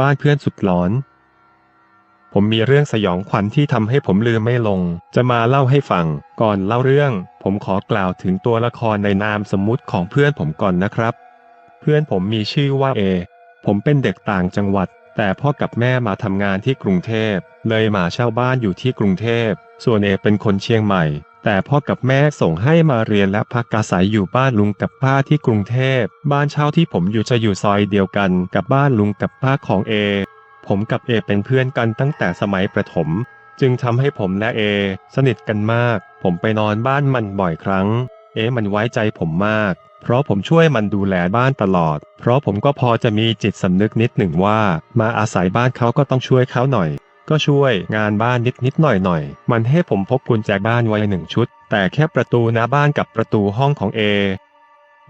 บ้านเพื่อนสุดหลอน ผมมีเรื่องสยองขวัญที่ทำให้ผมลืมไม่ลง จะมาเล่าให้ฟัง ก่อนเล่าเรื่อง ผมขอกล่าวถึงตัวละครในนามสมมุติของเพื่อนผมก่อนนะครับ เพื่อนผมมีชื่อว่าเอ ผมเป็นเด็กต่างจังหวัด แต่พ่อกับแม่มาทำงานที่กรุงเทพ เลยมาเช่าบ้านอยู่ที่กรุงเทพ ส่วนเอเป็นคนเชียงใหม่ แต่พ่อกับแม่ส่งให้มาเรียนและพักอาศัยอยู่บ้านลุงกับป้าที่กรุงเทพ บ้านเช่าที่ผมอยู่จะอยู่ซอยเดียวกันกับบ้านลุงกับป้าของเอ ผมกับเอเป็นเพื่อนกันตั้งแต่สมัยประถม จึงทำให้ผมและเอ สนิทกันมาก ผมไปนอนบ้านมันบ่อยครั้ง เอมันไว้ใจผมมาก เพราะผมช่วยมันดูแลบ้านตลอด เพราะผมก็พอจะมีจิตสำนึกนิดหนึ่งว่า มาอาศัยบ้านเขาก็ต้องช่วยเขาหน่อย ก็ช่วยงานบ้านนิดนิดหน่อยหน่อยมันให้ผมพกกุญแจบ้านไว้หนึ่งชุด แต่แค่ประตูหน้าบ้านกับประตูห้องของเอ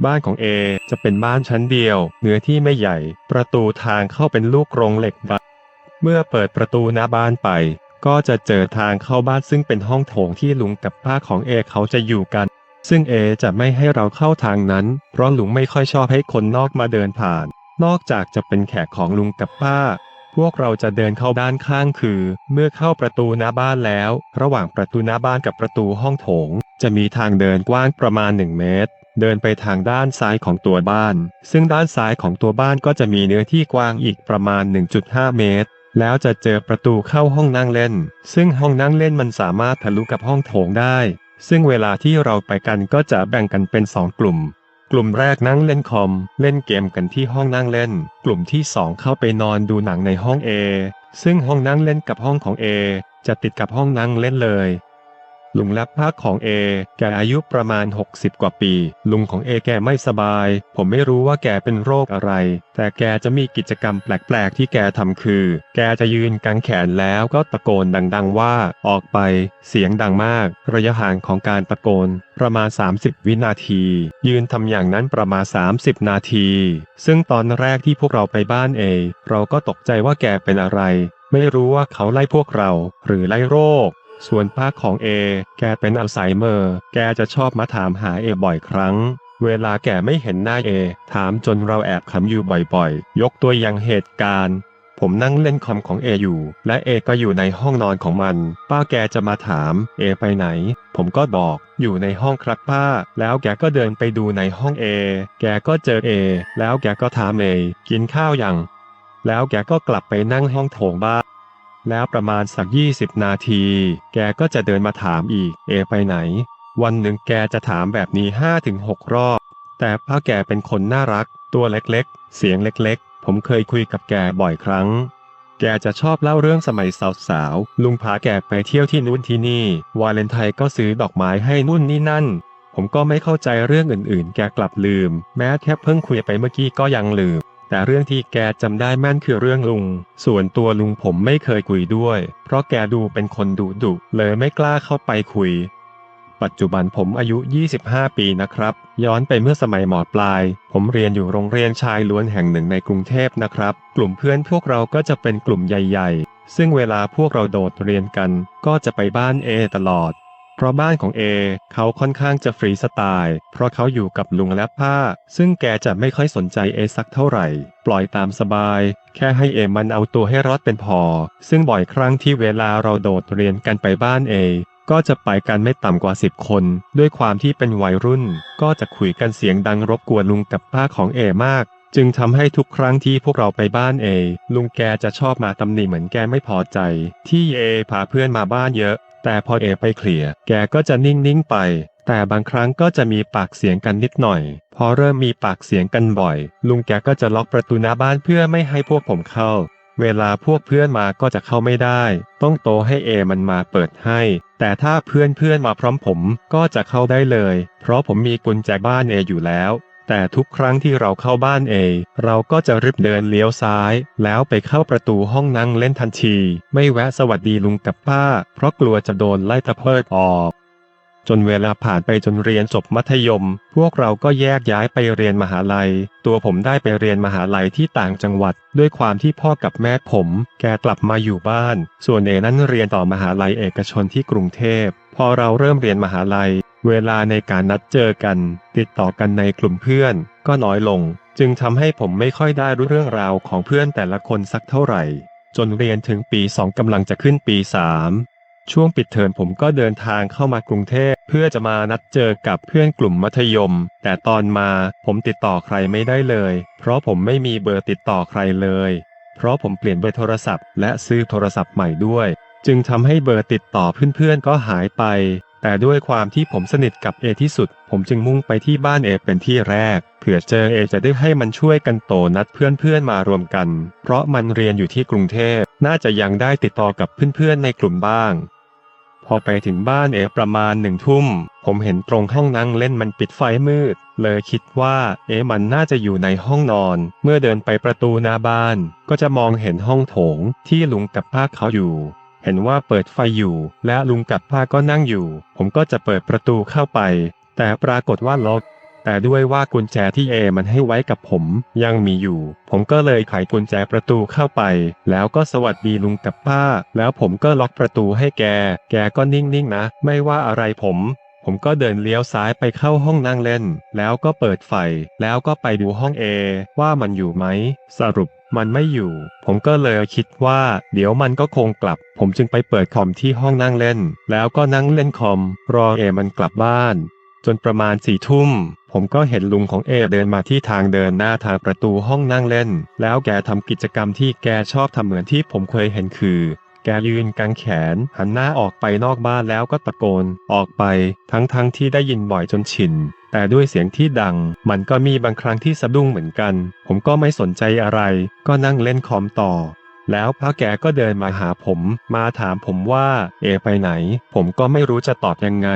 บ้านของเอจะเป็นบ้านชั้นเดียว เนื้อที่ไม่ใหญ่ ประตูทางเข้าเป็นลูกกรงเหล็กบานเมื่อเปิดประตูหน้าบ้านไป ก็จะเจอทางเข้าบ้านซึ่งเป็นห้องโถงที่ลุงกับป้าของเอเขาจะอยู่กัน ซึ่งเอจะไม่ให้เราเข้าทางนั้น เพราะลุงไม่ค่อยชอบให้คนนอกมาเดินผ่าน นอกจากจะเป็นแขกของลุงกับป้า พวกเราจะเดินเข้าด้านข้างคือ เมื่อเข้าประตูหน้าบ้านแล้ว ระหว่างประตูหน้าบ้านกับประตูห้องโถง จะมีทางเดินกว้างประมาณ 1 เมตร เดินไปทางด้านซ้ายของตัวบ้าน ซึ่งด้านซ้ายของตัวบ้านก็จะมีเนื้อที่กว้างอีกประมาณ 1.5 เมตร แล้วจะเจอประตูเข้าห้องนั่งเล่น ซึ่งห้องนั่งเล่นมันสามารถทะลุกับห้องโถงได้ ซึ่งเวลาที่เราไปกันก็จะแบ่งกันเป็นสองกลุ่ม กลุ่มแรกนั่งเล่นคอม เล่นเกมกันที่ห้องนั่งเล่น กลุ่มที่สองเข้าไปนอนดูหนังในห้อง A ซึ่งห้องนั่งเล่นกับห้องของ A จะติดกับห้องนั่งเล่นเลย ลุงและป้าของเอ แกอายุประมาณ 60 กว่าปี ลุงของเอแกไม่สบาย ผมไม่รู้ว่าแกเป็นโรคอะไร แต่แกจะมีกิจกรรมแปลกๆ ที่แกทำคือ แกจะยืนกางแขนแล้วก็ตะโกนดังๆว่า ออกไป เสียงดังมาก ระยะห่างของการตะโกน ประมาณ 30 วินาที ยืนทำอย่างนั้นประมาณ 30 นาที ซึ่งตอนแรกที่พวกเราไปบ้านเอ เราก็ตกใจว่าแกเป็นอะไรไม่รู้ว่าเขาไล่พวกเราหรือไล่โรค ส่วนป้าของเอ แกเป็นอัลไซเมอร์ แกจะชอบมาถามหาเอบ่อยครั้ง เวลาแกไม่เห็นหน้าเอ ถามจนเราแอบขำอยู่บ่อยๆ ยกตัวอย่างเหตุการณ์ ผมนั่งเล่นคอมของเออยู่ และเอก็อยู่ในห้องนอนของมัน ป้าแกจะมาถาม เอไปไหน ผมก็บอกอยู่ในห้องครับป้า แล้วแกก็เดินไปดูในห้องเอ แกก็เจอเอ แล้วแกก็ถามเอ กินข้าวยัง แล้วแกก็กลับไปนั่งห้องโถงบ้าน แล้วประมาณสัก 20 นาที แกก็จะเดินมาถามอีก เอไปไหน วันหนึ่งแกจะถามแบบนี้ 5-6 รอบ แต่พ่อแกเป็นคนน่ารัก ตัวเล็กๆ เสียงเล็กๆ ผมเคยคุยกับแกบ่อยครั้ง แกจะชอบเล่าเรื่องสมัยสาวๆ ลุงพาแกไปเที่ยวที่นู่นที่นี่ วาเลนไทน์ก็ซื้อดอกไม้ให้นู่นนี่นั่น ผมก็ไม่เข้าใจเรื่องอื่นๆ แกกลับลืม แม้แค่เพิ่งคุยไปเมื่อกี้ก็ยังลืม แต่เรื่องที่แกจำได้แม่นคือเรื่องลุง ส่วนตัวลุงผมไม่เคยคุยด้วย เพราะแกดูเป็นคนดุดุเลยไม่กล้าเข้าไปคุย ปัจจุบันผมอายุ 25 ปีนะครับ ย้อนไปเมื่อสมัยหมอปลาย ผมเรียนอยู่โรงเรียนชายล้วนแห่งหนึ่งในกรุงเทพนะครับ กลุ่มเพื่อนพวกเราก็จะเป็นกลุ่มใหญ่ ๆ ซึ่งเวลาพวกเราโดดเรียนกัน ก็จะไปบ้านเอตลอด เพราะบ้านของเอเขาค่อนข้างจะฟรีสไตล์ เพราะเขาอยู่กับลุงและป้า ซึ่งแกจะไม่ค่อยสนใจเอสักเท่าไหร่ ปล่อยตามสบาย แค่ให้เอมันเอาตัวให้รอดเป็นพอ ซึ่งบ่อยครั้งที่เวลาเราโดดเรียนกันไปบ้านเอก็จะไปกันไม่ต่ำกว่า10คน ด้วยความที่เป็นวัยรุ่น ก็จะคุยกันเสียงดังรบกวนลุงกับป้าของเอมาก จึงทำให้ทุกครั้งที่พวกเราไปบ้านเอ ลุงแกจะชอบมาตำหนิเหมือนแกไม่พอใจ ที่เอพาเพื่อนมาบ้านเยอะ แต่พอเอไปเคลียร์แกก็จะนิ่งๆไป แต่บางครั้งก็จะมีปากเสียงกันนิดหน่อย พอเริ่มมีปากเสียงกันบ่อย ลุงแกก็จะล็อกประตูหน้าบ้านเพื่อไม่ให้พวกผมเข้า เวลาพวกเพื่อนมาก็จะเข้าไม่ได้ ต้องโตให้เอมันมาเปิดให้ แต่ถ้าเพื่อนเพื่อนมาพร้อมผมก็จะเข้าได้เลย เพราะผมมีกุญแจบ้านเออยู่แล้ว แต่ทุกครั้งที่เราเข้าบ้านเอ เราก็จะรีบเดินเลี้ยวซ้าย แล้วไปเข้าประตูห้องนั่งเล่นทันที ไม่แวะสวัสดีลุงกับป้า เพราะกลัวจะโดนไล่ตะเพิดออกจนเวลาผ่านไปจนเรียนจบมัธยม พวกเราก็แยกย้ายไปเรียนมหาลัย ตัวผมได้ไปเรียนมหาลัยที่ต่างจังหวัด ด้วยความที่พ่อกับแม่ผม แกกลับมาอยู่บ้าน ส่วนเอนั้นเรียนต่อมหาลัยเอกชนที่กรุงเทพ พอเราเริ่มเรียนมหาลัย เวลาในการนัดเจอกัน ติดต่อกันในกลุ่มเพื่อน ก็น้อยลง จึงทำให้ผมไม่ค่อยได้รู้เรื่องราวของเพื่อนแต่ละคนสักเท่าไหร่ จนเรียนถึงปีสองกำลังจะขึ้นปีสามช่วงปิดเทอมผมก็เดินทางเข้ามากรุงเทพเพื่อจะมานัดเจอกับเพื่อนกลุ่มมัธยม แต่ตอนมาผมติดต่อใครไม่ได้เลย เพราะผมไม่มีเบอร์ติดต่อใครเลย เพราะผมเปลี่ยนเบอร์โทรศัพท์และซื้อโทรศัพท์ใหม่ด้วย จึงทำให้เบอร์ติดต่อเพื่อนๆก็หายไป แต่ด้วยความที่ผมสนิทกับเอที่สุด ผมจึงมุ่งไปที่บ้านเอเป็นที่แรก เผื่อเจอเอจะได้ให้มันช่วยกันโตนัดเพื่อนๆมารวมกัน เพราะมันเรียนอยู่ที่กรุงเทพ น่าจะยังได้ติดต่อกับเพื่อนๆในกลุ่มบ้าง พอไปถึงบ้านเอประมาณหนึ่งทุ่ม ผมเห็นตรงห้องนั่งเล่นมันปิดไฟมืด เลยคิดว่าเอมันน่าจะอยู่ในห้องนอน เมื่อเดินไปประตูหน้าบ้าน ก็จะมองเห็นห้องโถงที่ลุงกับป้าเขาอยู่ เห็นว่าเปิดไฟอยู่ และลุงกับป้าก็นั่งอยู่ ผมก็จะเปิดประตูเข้าไป แต่ปรากฏว่าล็อก แต่ด้วยว่ากุญแจที่เอมันให้ไว้กับผม ยังมีอยู่ ผมก็เลยไขกุญแจประตูเข้าไป แล้วก็สวัสดีลุงกับป้า แล้วผมก็ล็อกประตูให้แก แกก็นิ่งๆนะ ไม่ว่าอะไรผมผมก็เดินเลี้ยวซ้ายไปเข้าห้องนั่งเล่น แล้วก็เปิดไฟ แล้วก็ไปดูห้องเอว่ามันอยู่ไหม สรุป มันไม่อยู่ ผมก็เลยคิดว่า เดี๋ยวมันก็คงกลับ ผมจึงไปเปิดคอมที่ห้องนั่งเล่น แล้วก็นั่งเล่นคอม รอเอมันกลับบ้าน จนประมาณสี่ทุ่ม ผมก็เห็นลุงของเอเดินมาที่ทางเดินหน้าทางประตูห้องนั่งเล่น แล้วแกทำกิจกรรมที่แกชอบทำเหมือนที่ผมเคยเห็นคือแกยืนกางแขน หันหน้าออกไปนอกบ้านแล้วก็ตะโกน ออกไป ทั้งๆทที่ได้ยินบ่อยจนชิน แต่ด้วยเสียงที่ดัง มันก็มีบางครั้งที่สะดุ้งเหมือนกัน ผมก็ไม่สนใจอะไร ก็นั่งเล่นคอมต่อ แล้วพระแกก็เดินมาหาผม มาถามผมว่า เอไปไหน ผมก็ไม่รู้จะตอบยังไง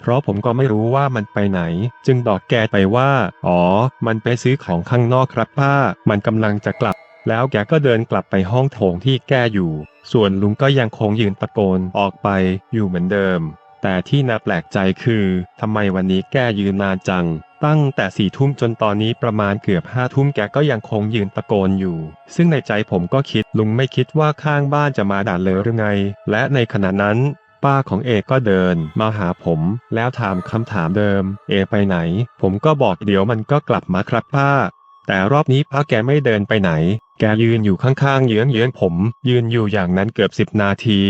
เพราะผมก็ไม่รู้ว่ามันไปไหน จึงบอกแกไปว่า อ๋อ มันไปซื้อของข้างนอกครับป้า มันกำลังจะกลับแล้วแกก็เดินกลับไปห้องโถงที่แกอยู่ ส่วนลุงก็ยังคงยืนตะโกนออกไปอยู่เหมือนเดิม แต่ที่น่าแปลกใจคือทำไมวันนี้แกยืนนานจัง ตั้งแต่สี่ทุ่มจนตอนนี้ประมาณเกือบห้าทุ่มแกก็ยังคงยืนตะโกนอยู่ ซึ่งในใจผมก็คิดลุงไม่คิดว่าข้างบ้านจะมาด่าเลยหรือไง และในขณะนั้นป้าของเอก็เดินมาหาผมแล้วถามคำถามเดิม เอไปไหน ผมก็บอกเดี๋ยวมันก็กลับมาครับป้า แต่รอบนี้ป้าแกไม่เดินไปไหน แกยืนอยู่ข้างๆ เยื้องเยื้องๆผม ยืนอยู่อย่างนั้นเกือบสิบนาที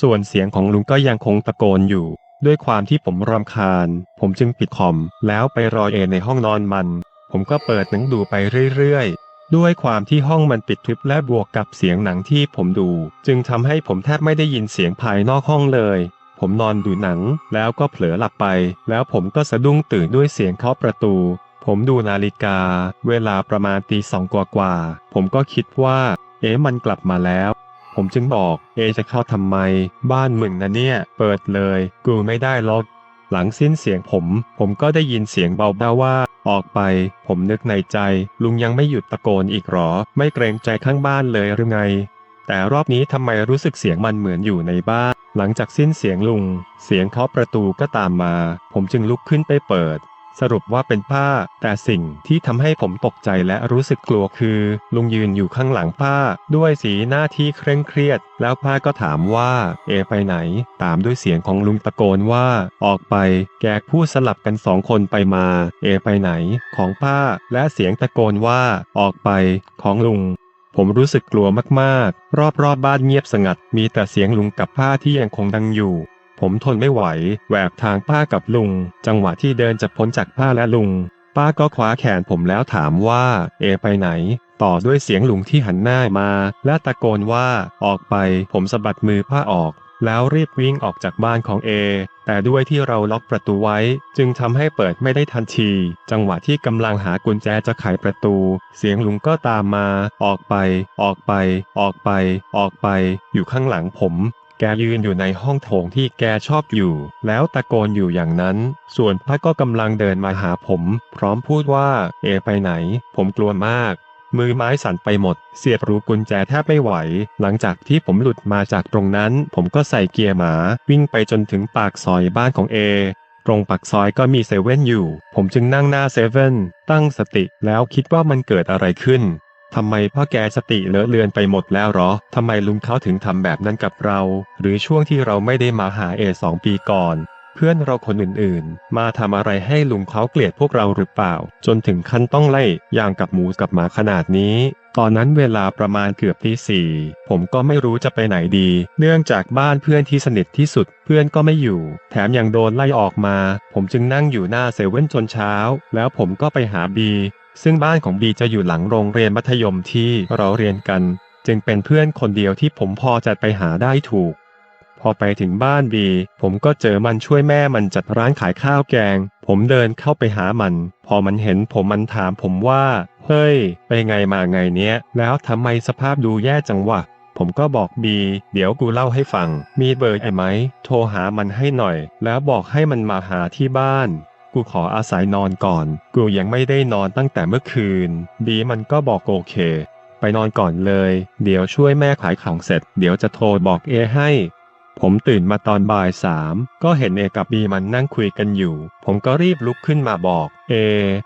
ส่วนเสียงของลุงก็ยังคงตะโกนอยู่ ด้วยความที่ผมรำคาญ ผมจึงปิดคอม แล้วไปรอเอในห้องนอนมัน ผมก็เปิดหนังดูไปเรื่อยๆ ด้วยความที่ห้องมันปิดทึบและบวกกับเสียงหนังที่ผมดู จึงทำให้ผมแทบไม่ได้ยินเสียงภายนอกห้องเลย ผมนอนดูหนัง แล้วก็เผลอหลับไป แล้วผมก็สะดุ้งตื่นด้วยเสียงเคาะประตู ผมดูนาฬิกา เวลาประมาณตีสองกว่าๆผมก็คิดว่า เอ๊ะมันกลับมาแล้ว ผมจึงบอก เอจะเข้าทำไม บ้านมึงนะเนี่ย เปิดเลย กูไม่ได้ล็อกหลังสิ้นเสียงผม ผมก็ได้ยินเสียงเบาๆว่า ออกไป ผมนึกในใจ ลุงยังไม่หยุดตะโกนอีกหรอ ไม่เกรงใจข้างบ้านเลยหรือไง แต่รอบนี้ทำไมรู้สึกเสียงมันเหมือนอยู่ในบ้าน หลังจากสิ้นเสียงลุง เสียงเคาะประตูก็ตามมา ผมจึงลุกขึ้นไปเปิด สรุปว่าเป็นป้า แต่สิ่งที่ทำให้ผมตกใจและรู้สึกกลัวคือ ลุงยืนอยู่ข้างหลังป้า ด้วยสีหน้าที่เคร่งเครียด แล้วป้าก็ถามว่า เอไปไหน ตามด้วยเสียงของลุงตะโกนว่า ออกไป แกพูดสลับกันสองคนไปมา เอไปไหน ของป้า และเสียงตะโกนว่า ออกไปของลุงผมรู้สึกกลัวมากๆ รอบๆบบ้านเงียบสงัด มีแต่เสียงลุงกับป้าที่ยังคงดังอยู่ ผมทนไม่ไหว แหวกทางป้ากับลุง จังหวะที่เดินจะพ้นจากป้าและลุง ป้าก็คว้าแขนผมแล้วถามว่า เอไปไหน ต่อด้วยเสียงลุงที่หันหน้ามา และตะโกนว่าออกไป ผมสะบัดมือป้าออก แล้วรีบวิ่งออกจากบ้านของเอ แต่ด้วยที่เราล็อกประตูไว้ จึงทำให้เปิดไม่ได้ทันที จังหวะที่กำลังหากุญแจจะไขประตู เสียงลุงก็ตามมา ออกไป ออกไป ออกไป ออกไป อยู่ข้างหลังผม แกยืนอยู่ในห้องโถงที่แกชอบอยู่ แล้วตะโกนอยู่อย่างนั้น ส่วนพัดก็กำลังเดินมาหาผม พร้อมพูดว่า เอไปไหน ผมกลัวมากมือไม้สั่นไปหมด เสียบรูกุญแจแทบไม่ไหว หลังจากที่ผมหลุดมาจากตรงนั้น ผมก็ใส่เกียร์หมา วิ่งไปจนถึงปากซอยบ้านของเอ ตรงปากซอยก็มีเซเว่นอยู่ ผมจึงนั่งหน้าเซเว่นตั้งสติแล้วคิดว่ามันเกิดอะไรขึ้น ทำไมพ่อแกสติเลอะเลือนไปหมดแล้วหรอ ทำไมลุงเขาถึงทำแบบนั้นกับเรา หรือช่วงที่เราไม่ได้มาหาเอสองปีก่อน เพื่อนเราคนอื่นๆ มาทำอะไรให้ลุงเขาเกลียดพวกเราหรือเปล่า จนถึงขั้นต้องไล่อย่างกับหมูกับหมาขนาดนี้ ตอนนั้นเวลาประมาณเกือบตีสี่ผมก็ไม่รู้จะไปไหนดี เนื่องจากบ้านเพื่อนที่สนิทที่สุด เพื่อนก็ไม่อยู่ แถมยังโดนไล่ออกมา ผมจึงนั่งอยู่หน้าเซเว่นจนเช้า แล้วผมก็ไปหาบี ซึ่งบ้านของบีจะอยู่หลังโรงเรียนมัธยมที่เราเรียนกัน จึงเป็นเพื่อนคนเดียวที่ผมพอจะไปหาได้ถูก พอไปถึงบ้านบี ผมก็เจอมันช่วยแม่มันจัดร้านขายข้าวแกง ผมเดินเข้าไปหามัน พอมันเห็นผมมันถามผมว่า เฮ้ย ไปไงมาไงเนี้ย แล้วทำไมสภาพดูแย่จังวะผมก็บอกบี เดี๋ยวกูเล่าให้ฟัง มีเบอร์ไอ้ไหม โทรหามันให้หน่อย แล้วบอกให้มันมาหาที่บ้าน กูขออาศัยนอนก่อน กูยังไม่ได้นอนตั้งแต่เมื่อคืน บีมันก็บอกโอเค ไปนอนก่อนเลย เดี๋ยวช่วยแม่ขายของเสร็จ เดี๋ยวจะโทรบอกเอให้ ผมตื่นมาตอนบ่ายสามก็เห็นเอกับบีมันนั่งคุยกันอยู่ ผมก็รีบลุกขึ้นมาบอก เอ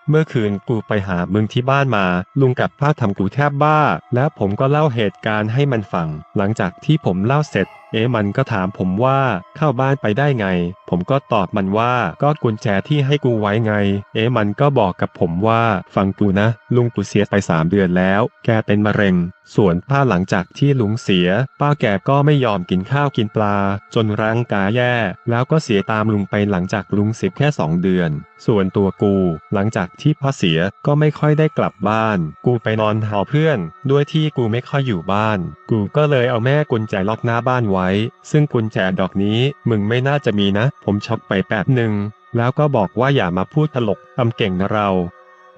เมื่อคืนกูไปหามึงที่บ้านมา ลุงกับป้าทำกูแทบบ้า แล้วผมก็เล่าเหตุการณ์ให้มันฟัง หลังจากที่ผมเล่าเสร็จ เอมันก็ถามผมว่าเข้าบ้านไปได้ไง ผมก็ตอบมันว่าก็กุญแจที่ให้กูไว้ไง เอมันก็บอกกับผมว่า ฟังกูนะ ลุงกูเสียไปสามเดือนแล้ว แกเป็นมะเร็ง ส่วนป้าหลังจากที่ลุงเสีย ป้าแกก็ไม่ยอมกินข้าวกินปลา จนร่างกายแย่ แล้วก็เสียตามลุงไปหลังจากลุงเสียแค่สองเดือน ส่วนตัวกู หลังจากที่พ่อเสียก็ไม่ค่อยได้กลับบ้าน กูไปนอนหอเพื่อน ด้วยที่กูไม่ค่อยอยู่บ้าน กูก็เลยเอาแม่กุญแจล็อกหน้าบ้านไว้ซึ่งกุญแจดอกนี้มึงไม่น่าจะมีนะ ผมช็อกไปแป๊บหนึ่งแล้วก็บอกว่าอย่ามาพูดตลกทำเก่งนะเรา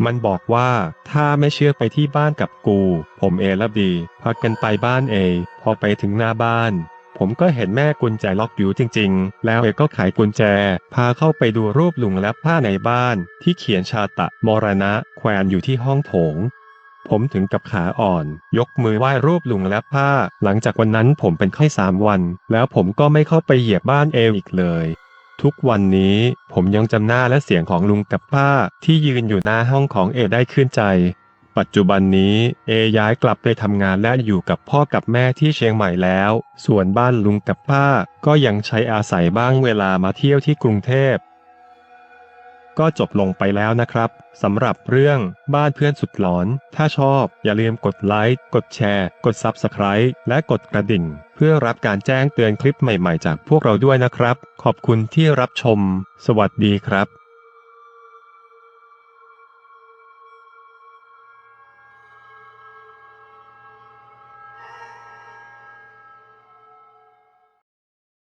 มันบอกว่าถ้าไม่เชื่อไปที่บ้านกับกู ผมเอและบีพากันไปบ้านเอ พอไปถึงหน้าบ้าน ผมก็เห็นแม่กุญแจล็อกอยู่จริง ๆ แล้วเอก็ไขกุญแจ พาเข้าไปดูรูปลุงและผ้าในบ้าน ที่เขียนชาตะมรณะ แขวนอยู่ที่ห้องโถง ผมถึงกับขาอ่อน ยกมือไหว้รูปลุงและผ้า หลังจากวันนั้นผมเป็นไข้สามวัน แล้วผมก็ไม่เข้าไปเหยียบบ้านเออีกเลย ทุกวันนี้ผมยังจำหน้าและเสียงของลุงกับป้า ที่ยืนอยู่หน้าห้องของเอได้ขึ้นใจ ปัจจุบันนี้เอย้ายกลับไปทำงานและอยู่กับพ่อกับแม่ที่เชียงใหม่แล้ว ส่วนบ้านลุงกับป้า ก็ยังใช้อาศัยบ้างเวลามาเที่ยวที่กรุงเทพ ก็จบลงไปแล้วนะครับสำหรับเรื่องบ้านเพื่อนสุดหลอน ถ้าชอบอย่าลืมกดไลค์กดแชร์ กด Subscribe และกดกระดิ่ง เพื่อรับการแจ้งเตือนคลิปใหม่ๆ จากพวกเราด้วยนะครับ ขอบคุณที่รับชม สวัสดีครับ